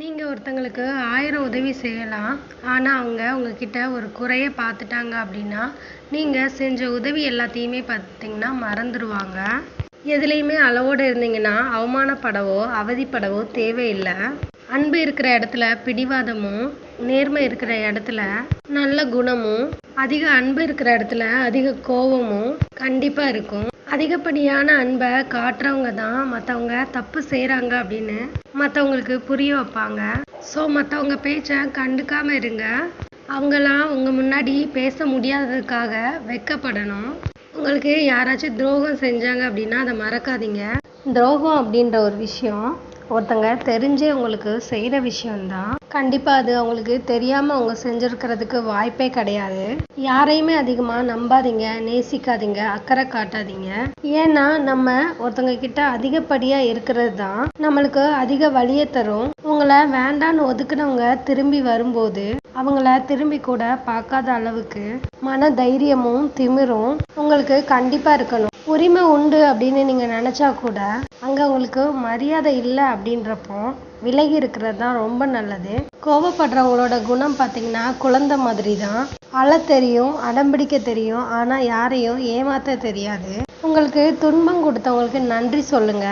நீங்கள் ஒருத்தங்களுக்கு ஆயிரம் உதவி செய்யலாம். ஆனால் அவங்க உங்ககிட்ட ஒரு குறைய பார்த்துட்டாங்க அப்படின்னா நீங்கள் செஞ்ச உதவி எல்லாத்தையுமே பார்த்தீங்கன்னா மறந்துடுவாங்க எதுலேயுமே அளவோடு இருந்தீங்கன்னா அவமானப்படவோ அவதிப்படவோ தேவையில்லை. அன்பு இருக்கிற இடத்துல பிடிவாதமும் நேர்மை இருக்கிற இடத்துல நல்ல குணமும் அதிக அன்பு இருக்கிற இடத்துல அதிக கோபமும் கண்டிப்பாக இருக்கும். அதிகப்படியான அன்பை காட்டுறவங்க தான் மற்றவங்க தப்பு செய்கிறாங்க அப்படின்னு மற்றவங்களுக்கு புரிய வைப்பாங்க. ஸோ மற்றவங்க பேச்சை கண்டுக்காமல் இருங்க. அவங்களாம் உங்கள் முன்னாடி பேச முடியாததுக்காக வெட்கப்படணும் உங்களுக்கு யாராச்சும் துரோகம் செஞ்சாங்க அப்படின்னா அதை மறக்காதீங்க. துரோகம் அப்படின்ற ஒரு விஷயம் ஒருத்தங்க தெரிஞ்சே உங்களுக்கு செய்கிற விஷயம்தான். கண்டிப்பாக அது அவங்களுக்கு தெரியாமல் அவங்க செஞ்சுருக்கிறதுக்கு வாய்ப்பே கிடையாது. யாரையுமே அதிகமாக நம்பாதீங்க நேசிக்காதீங்க அக்கறை காட்டாதீங்க. ஏன்னா நம்ம ஒருத்தங்க கிட்ட அதிகப்படியாக இருக்கிறது தான் நம்மளுக்கு அதிக வழியை தரும். உங்களை வேண்டான்னு ஒதுக்குனவங்க திரும்பி வரும்போது அவங்கள திரும்பி கூட பார்க்காத அளவுக்கு மன தைரியமும் திமிரும் உங்களுக்கு கண்டிப்பாக இருக்கணும். உரிமை உண்டு அப்படின்னு நீங்கள் நினச்சா கூட அங்கே உங்களுக்கு மரியாதை இல்லை அப்படின்றப்போ விலகி இருக்கிறது தான் ரொம்ப நல்லது. கோவப்படுறவங்களோட குணம் பார்த்தீங்கன்னா குழந்தை மாதிரி தான் அழ தெரியும் அடம்பிடிக்க தெரியும் ஆனால் யாரையும் ஏமாற்ற தெரியாது. உங்களுக்கு துன்பம் கொடுத்தவங்களுக்கு நன்றி சொல்லுங்க.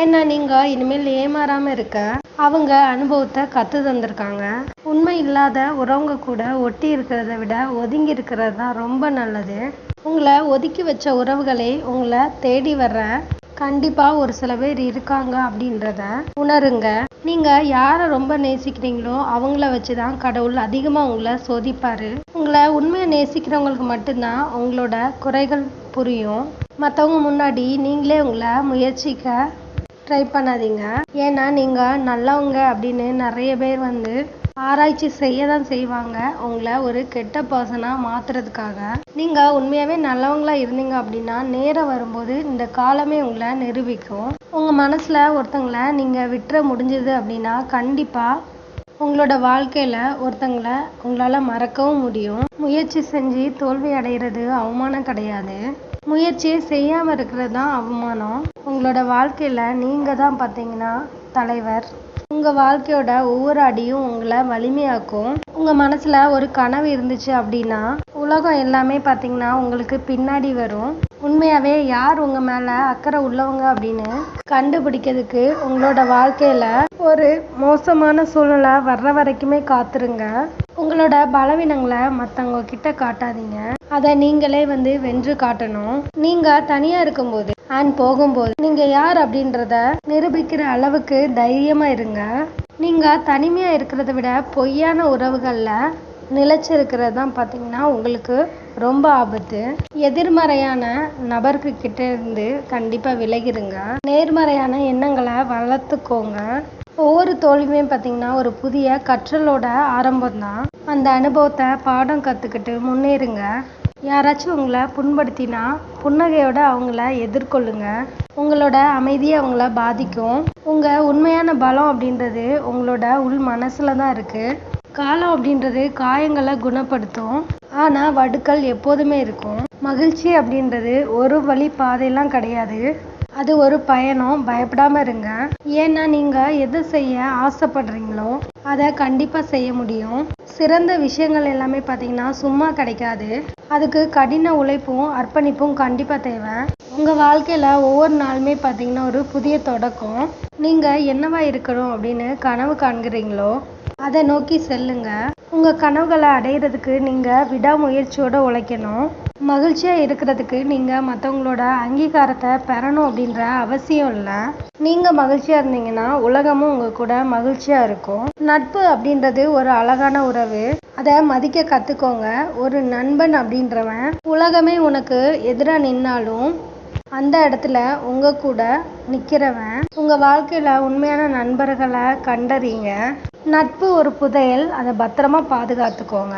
ஏன்னா நீங்கள் இனிமேல் ஏமாறாமல் இருக்க அவங்க அனுபவத்தை கற்று தந்திருக்காங்க. உண்மை இல்லாத உறவங்க கூட ஒட்டி இருக்கிறத விட ஒதுங்கி இருக்கிறது தான் ரொம்ப நல்லது. உங்களை ஒதுக்கி வச்ச உறவுகளே உங்களை தேடி வர்ற கண்டிப்பாக ஒரு சில பேர் இருக்காங்க அப்படின்றத உணருங்க. நீங்கள் யாரை ரொம்ப நேசிக்கிறீங்களோ அவங்கள வச்சு தான் கடவுள் அதிகமாக உங்களை சோதிப்பார். உங்களை உண்மையை நேசிக்கிறவங்களுக்கு மட்டும்தான் உங்களோட குறைகள் புரியும். மற்றவங்க முன்னாடி நீங்களே உங்களை முயற்சிக்க ட்ரை பண்ணாதீங்க. ஏன்னா நீங்கள் நல்லவங்க அப்படின்னு நிறைய பேர் வந்து ஆராய்ச்சி செய்ய தான் செய்வாங்க. உங்களை ஒரு கெட்ட பர்சனாக மாற்றுறதுக்காக நீங்கள் உண்மையாகவே நல்லவங்களா இருந்தீங்க அப்படின்னா நேரம் வரும்போது இந்த காலமே உங்களை நிரூபிக்கும். உங்கள் மனசில் ஒருத்தங்களை நீங்கள் விட்டுற முடிஞ்சது அப்படின்னா கண்டிப்பாக உங்களோட வாழ்க்கையில் ஒருத்தங்களை உங்களால் மறக்கவும் முடியும். முயற்சி செஞ்சு தோல்வி அடைகிறது அவமானம் கிடையாது. முயற்சியே செய்யாமல் இருக்கிறது தான் அவமானம். உங்களோட வாழ்க்கையில் நீங்கள் தான் பார்த்தீங்கன்னா தலைவர். உங்கள் வாழ்க்கையோட ஒவ்வொரு அடியும் உங்களை வலிமையாக்கும். உங்கள் மனசில் ஒரு கனவு இருந்துச்சு அப்படின்னா உலகம் எல்லாமே பார்த்தீங்கன்னா உங்களுக்கு பின்னாடி வரும். உண்மையாகவே யார் உங்கள் மேலே அக்கறை உள்ளவங்க அப்படின்னு கண்டுபிடிக்கிறதுக்கு உங்களோட வாழ்க்கையில் ஒரு மோசமான சூழ்நிலை வர்ற வரைக்குமே காத்துருங்க. உங்களோட பலவீனங்களை மற்றவங்க கிட்ட காட்டாதீங்க. அதை நீங்களே வந்து வென்று காட்டணும். நீங்கள் தனியாக இருக்கும்போது அண்ட் போகும்போது நீங்கள் யார் அப்படின்றத நிரூபிக்கிற அளவுக்கு தைரியமாக இருங்க. நீங்கள் தனிமையாக இருக்கிறத விட பொய்யான உறவுகளில் நிலச்சிருக்கிறது தான் பார்த்தீங்கன்னா உங்களுக்கு ரொம்ப ஆபத்து. எதிர்மறையான நபருக்கு கிட்ட இருந்து கண்டிப்பாக விலகிருங்க. நேர்மறையான எண்ணங்களை வளர்த்துக்கோங்க. ஒவ்வொரு தோல்வியும் பார்த்தீங்கன்னா ஒரு புதிய கற்றலோட ஆரம்பம் தான் அந்த அனுபவத்தை பாடம் கற்றுக்கிட்டு முன்னேறுங்க. யாராச்சும் உங்களை புண்படுத்தினா புன்னகையோட அவங்கள எதிர்கொள்ளுங்க. உங்களோட அமைதியை அவங்கள பாதிக்கும். உங்கள் உண்மையான பலம் அப்படின்றது உங்களோட உள் மனசில் தான் இருக்குது காலம் அப்படின்றது காயங்களை குணப்படுத்தும். ஆனால் வடுக்கள் எப்போதுமே இருக்கும். மகிழ்ச்சி அப்படின்றது ஒரு வழி பாதையெல்லாம் கிடையாது. அது ஒரு பயணம். பயப்படாமல் இருங்க. ஏன்னா நீங்கள் எது செய்ய ஆசைப்படுறீங்களோ அதை கண்டிப்பாக செய்ய முடியும். சிறந்த விஷயங்கள் எல்லாமே பார்த்தீங்கன்னா சும்மா கிடைக்காது. அதுக்கு கடின உழைப்பும் அர்ப்பணிப்பும் கண்டிப்பாக தேவை. உங்கள் வாழ்க்கையில் ஒவ்வொரு நாளுமே பார்த்தீங்கன்னா ஒரு புதிய தொடக்கம். நீங்கள் என்னவா இருக்கணும் அப்படின்னு கனவு காண்கிறீங்களோ அதை நோக்கி செல்லுங்க. உங்கள் கனவுகளை அடையிறதுக்கு நீங்கள் விடாமுயற்சியோடு உழைக்கணும். மகிழ்ச்சியாக இருக்கிறதுக்கு நீங்கள் மற்றவங்களோட அங்கீகாரத்தை பெறணும் அப்படின்ற அவசியம் இல்லை. நீங்கள் மகிழ்ச்சியாக இருந்தீங்கன்னா உலகமும் உங்கள் கூட மகிழ்ச்சியாக இருக்கும். நட்பு அப்படின்றது ஒரு அழகான உறவு. அதை மதிக்க கற்றுக்கோங்க ஒரு நண்பன் அப்படின்றவன் உலகமே உனக்கு எதிராக நின்னாலும் அந்த இடத்துல உங்கள் கூட நிற்கிறவன் உங்கள் வாழ்க்கையில் உண்மையான நண்பர்களை கண்டறிங்க. நட்பு ஒரு புதையல். அதை பத்திரமா பாதுகாத்துக்கோங்க.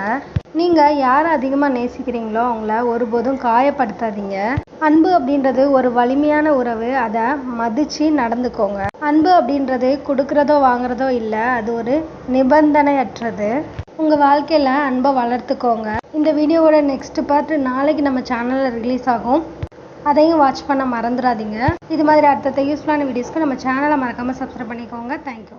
நீங்கள் யாரை அதிகமாக நேசிக்கிறீங்களோ அவங்கள ஒருபோதும் காயப்படுத்தாதீங்க. அன்பு அப்படின்றது ஒரு வலிமையான உறவு. அதை மதித்து நடந்துக்கோங்க. அன்பு அப்படின்றது கொடுக்குறதோ வாங்குறதோ இல்லை அது ஒரு நிபந்தனையற்றது. உங்கள் வாழ்க்கையில் அன்பை வளர்த்துக்கோங்க. இந்த வீடியோவோட நெக்ஸ்ட் பார்ட் நாளைக்கு நம்ம சேனலில் ரிலீஸ் ஆகும். அதையும் வாட்ச் பண்ண மறந்துடாதீங்க. இது மாதிரி அடுத்தடுத்த யூஸ்ஃபுல்லான வீடியோஸ்க்கு நம்ம சேனலை மறக்காமல் சப்ஸ்கிரைப் பண்ணிக்கோங்க. தேங்க்யூ